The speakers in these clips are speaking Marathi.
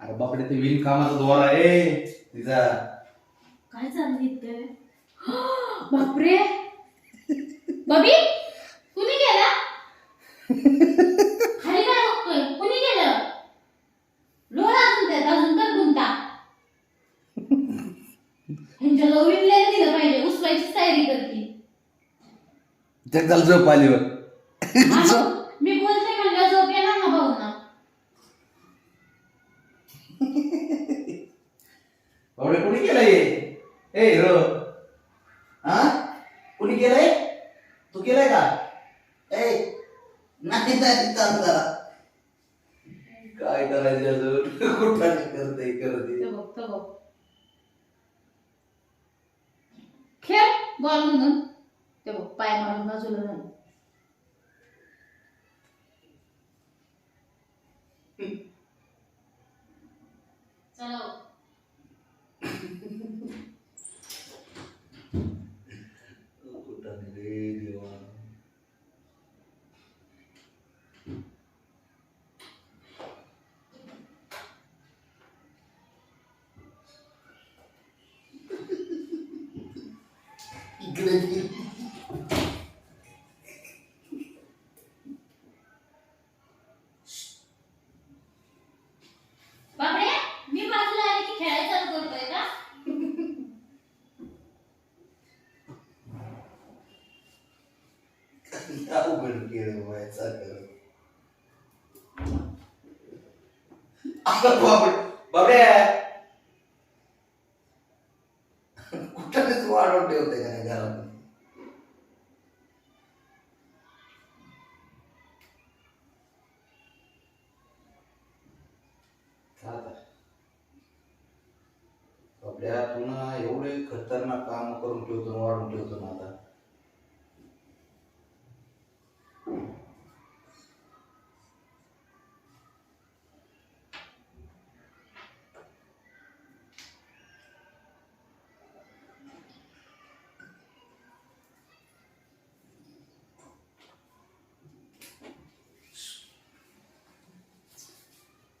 अरे बापरे ते विण कामाचा द्वार आहे. तिचा. काय चाललंय इथे? बापरे! बबी कुणी गेला? खाली काय बघतोय? कुणी गेलं? लोळा अजून त्यात अजून तर गुंता. ह्यांच्या दिलं पाहिजे उचलायची तयारी करते जगदाला झोप आली बघ हा, मी बोलते म्हणलं झोप येणार ना भाऊंना बापरे कुणी केलंय ए र. हा? कुणी केलंय? तू केलंय का? ए नाही नाही चालू जरा. काय करायचं अजून? कुठं करते करते ते बघ बघ. खेळ बॉल म्हणून. ते बघ पाय मारून बाजूला झालं चला हो. कुठं रे देवा इकडे फिर. बापरे मी बाजूला आले की खेळायला चालू करतोय का अवघड केलं व्हायचा कर बापरे. बापरे कुठं वाढवून ठेवते का नाही घरात आपल्या पुन्हा एवढे खतरनाक काम करून ठेवतो वाढून ठेवतो ना आता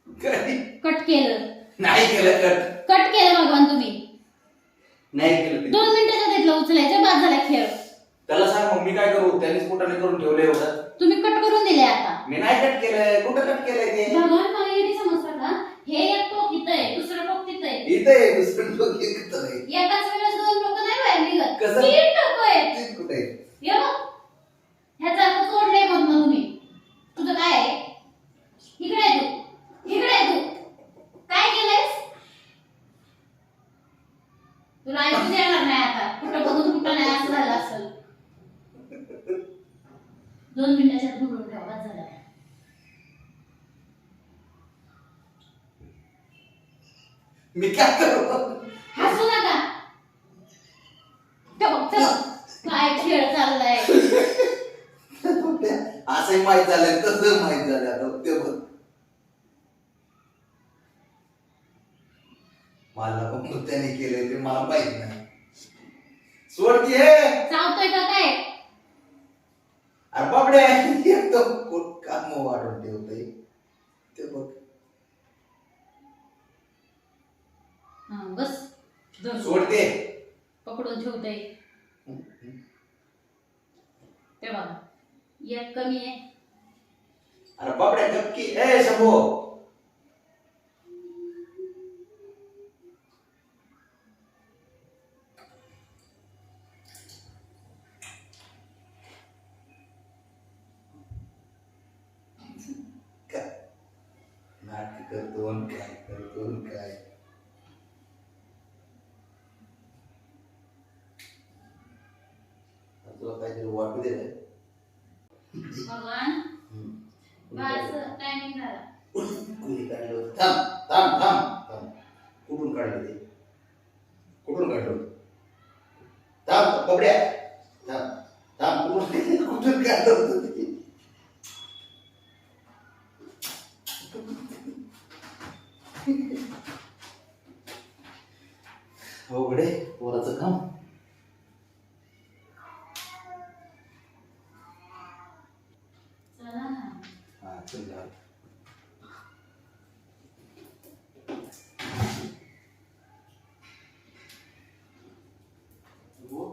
काय? कट केलं नाही केलं कट कट केलं भगवान तुम्ही नाही केलं ते. दोन मिनिटाच्या घेतलं उचलायचं बाद झाला खेळ त्याला सांग मग मी काय करू त्यांनीच कुठाने करून ठेवलं एवढं तुम्ही कट करून दिले आता मी नाही कट केलंय कुठं कट केलंय ते भगवान मला येते समजतं का हे एक टोक इथं आहे दुसरं टोक तिथं आहे इथे आहे, दुसरं लोक एकच आहे. एकाच वेळेस दोन लोक नाही बाहेर निघत कसं? तीन टोक आहेत ते कुठे आहे? ये बघ ह्याचा अर्थ तोडलंय मग ना तुम्ही तुझं काय आहे इकडे आहे तू इकडे आहे तू काय केलंयस तुला ऐकू देणार नाही आता कुठं बघून कुठं नाही असं झालं असेल दोन मिनिटाच्या बोलून ठेवा बस झालं मी काय करू? हसू नका. काय खेळ चाललाय? असंही माहीत झालंय तसं माहीत झालं आता ते बघ. मला पण त्याने केलंय ते मला माहीत नाही. सोड की हे. चावतोय का काय? अरे बापडे एकदम कुठ काम वाढून ठेवतंय ते बघ हा बस धर. सोडते होते. ते बघा. एक कमी आहे. अरे बापड्या गपकी ए शंभू. काय? नाटक करतो काय करतो काय? कुठून काढलं ते. कुठून काढलं होतं? थांब कपड्या थांब थांब कुठून कुठून काढलं होतं ते? अवघडे पोराचं काम चला ना चला. हो.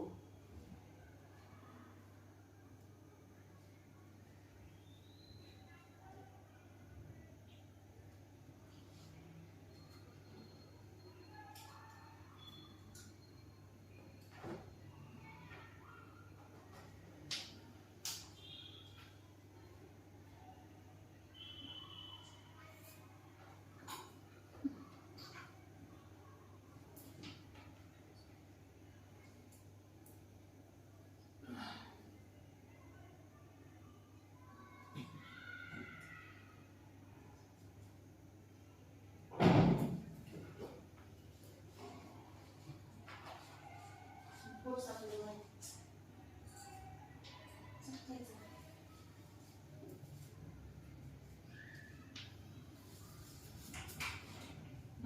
माझं ना.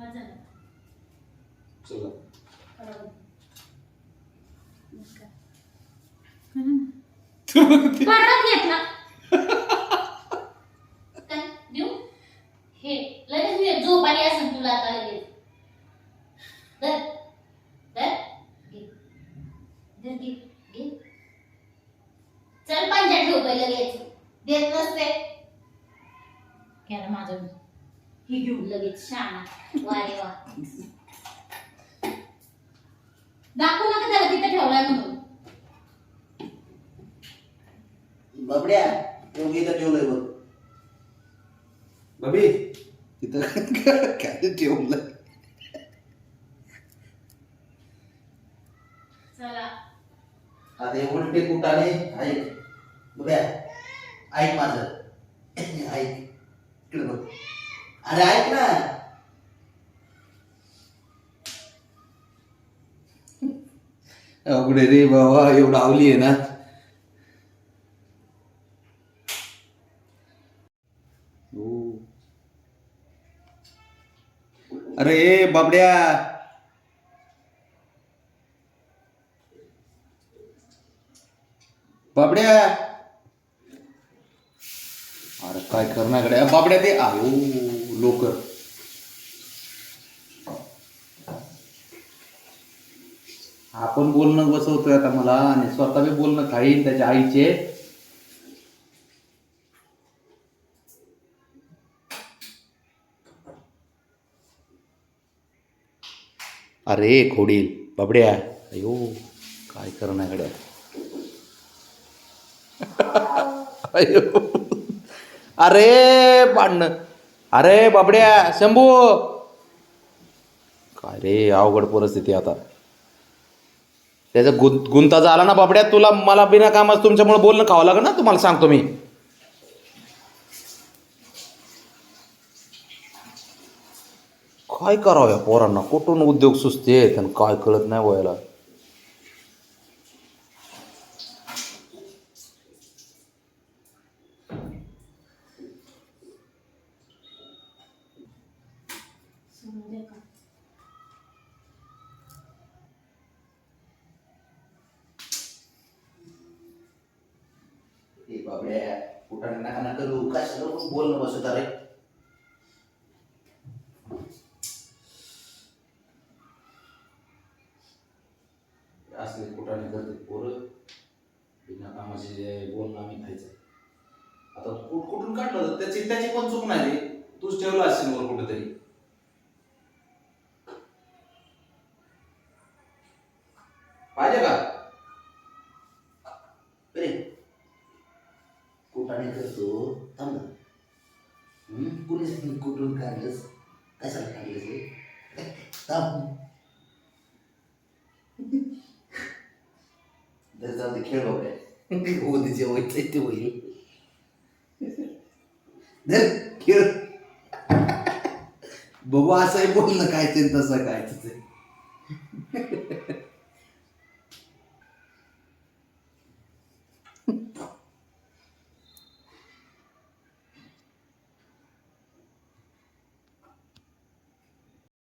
चला. बरोबर. नमस्कार. परत घेतला. काय? देऊ? हे लगेच मी झोप आली असेल तुला आता लगेच. धर. धर. घे. धर घे. घे. चल पंजा ठेव लगेच. देत नसते. घ्या माझं. ही घेऊ लगेच वारे वा दाखवू नका त्याला तिथे ठेवलाय म्हणून. बाबड्या योगी इथं ठेवलंय बघ. बबी. तिथं काय ठेवलंय? चला. आता हे उलटे कुटाने ऐक. बघ्या. ऐक माझं ऐक इकडे बघ अरे ऐक ना. अवघडे रे बाबा एवढं आवली आहे ना. हो. अरे बाबड्या. बाबड्या. अरे काय करणार बाबड्या ते आयो लोकर. आपण बोलणं बसवतोय आता मला आणि स्वतः बी बोलणं खाईन त्याच्या आईचे. अरे खोडील बाबड्या. अयो काय करणार गड्या अयो. अरे भांडण. अरे बाबड्या शंभू! काय रे अवघड परिस्थिती आता. त्याचा गुं गुंता झाला ना बाबड्या तुला मला बिना कामाच तुमच्यामुळे बोलणं खावं लागेल ना तुम्हाला सांगतो मी. काय करावं या पोरांना? कुठून उद्योग सुचते आणि काय कळत नाही वयाला? बाबड्या कुठं नका ना करू कशाला पण बोलणं बसत अरे असले कुठाने करते पोरं. बिना कामाचे जे बोलणं आम्ही खायचं. आता कुठ कुठून काढलं तर त्याची त्याची पण चूक नाही रे तूच ठेवलं असेल वर कुठेतरी पाहिजे का अरे कुठाने करतो हो, थांब ना. कुठून काढलंस? कशाला काढलंस रे थांब. तर जाऊ दे खेळ बाबड्या उद्या जे व्हायचं ते होईल. धर खेळ. बघू असंही ना काय ते तसं काय तिथे